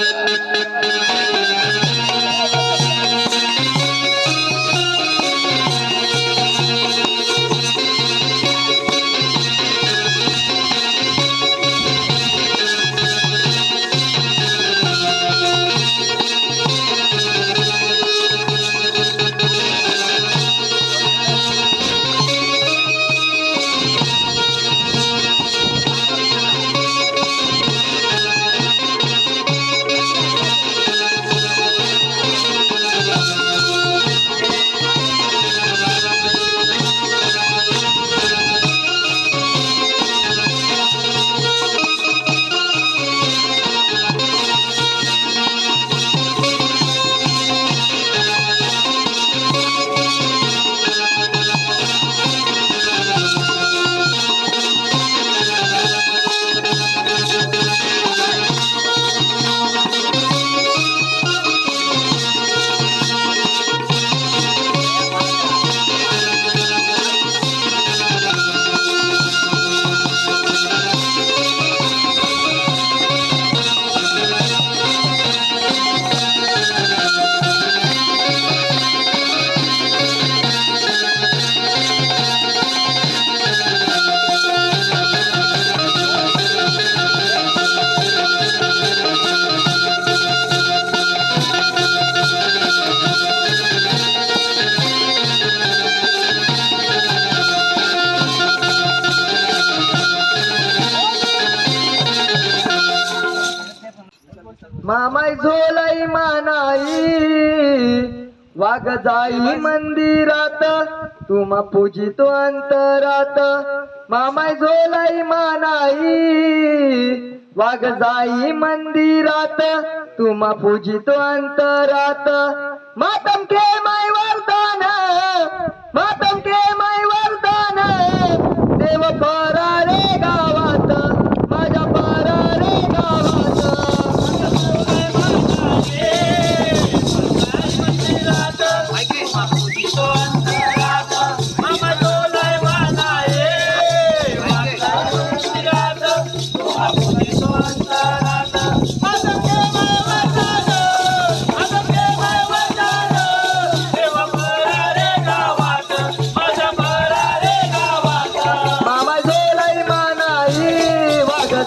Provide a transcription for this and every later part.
Yeah. जाई मानाई. वाघ जाई मंदिरात तुम्हा पूजितो अंतरात. मामाय झोलाई मानाई. वाघ जाई मंदिरात तुम्हा पूजितो अंतरात. मातम के माय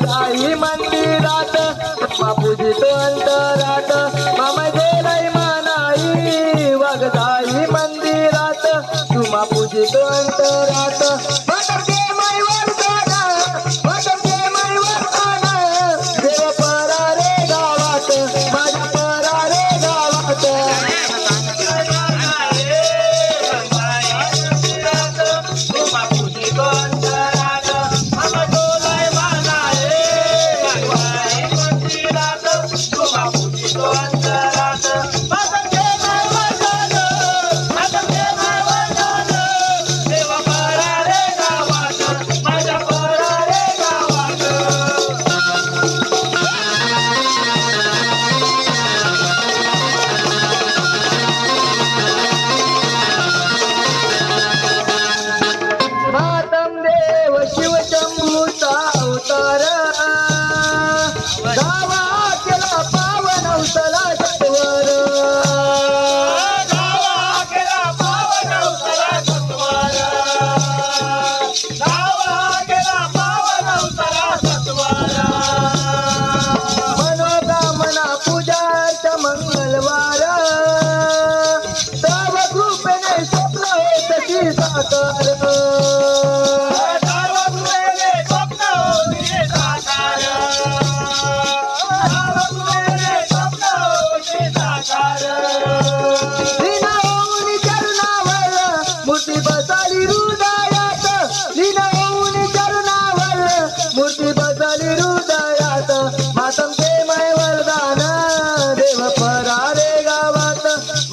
साई मंदिरात बापूजी तो अंतरात. मामा झोलाई मानाई वाघताई मंदिरात तू पूजी तो अंतरात.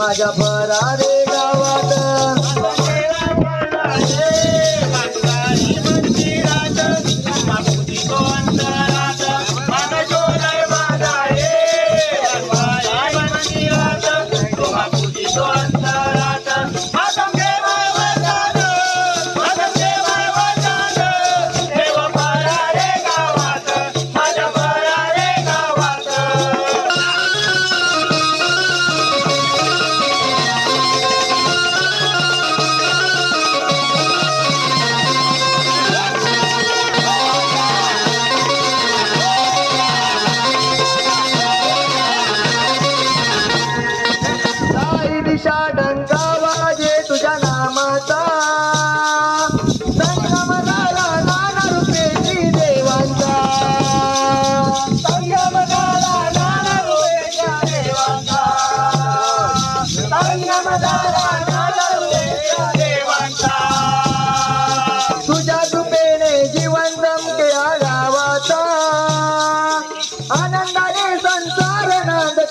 माझ्या परारे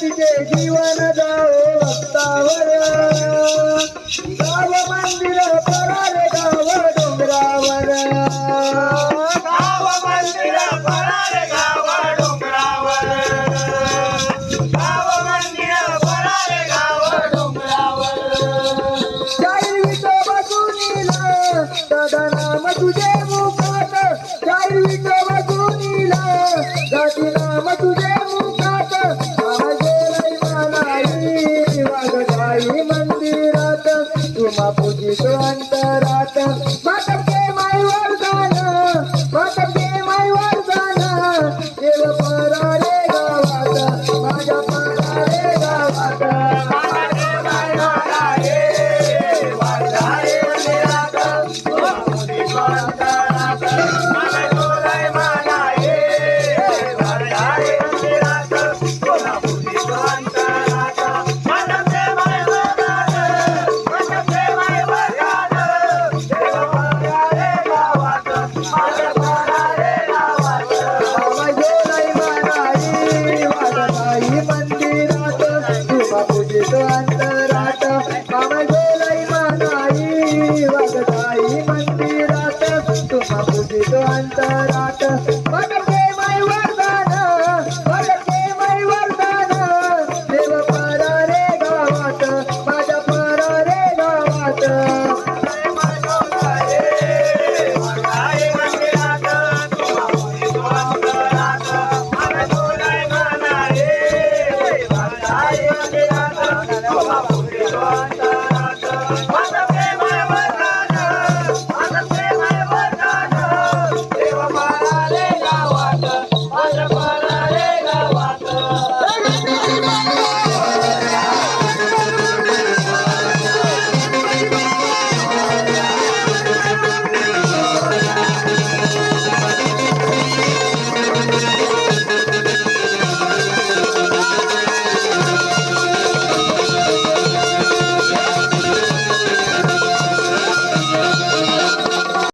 तिचे जीवन जाऊ. तुमा पूजितो अंतरात माता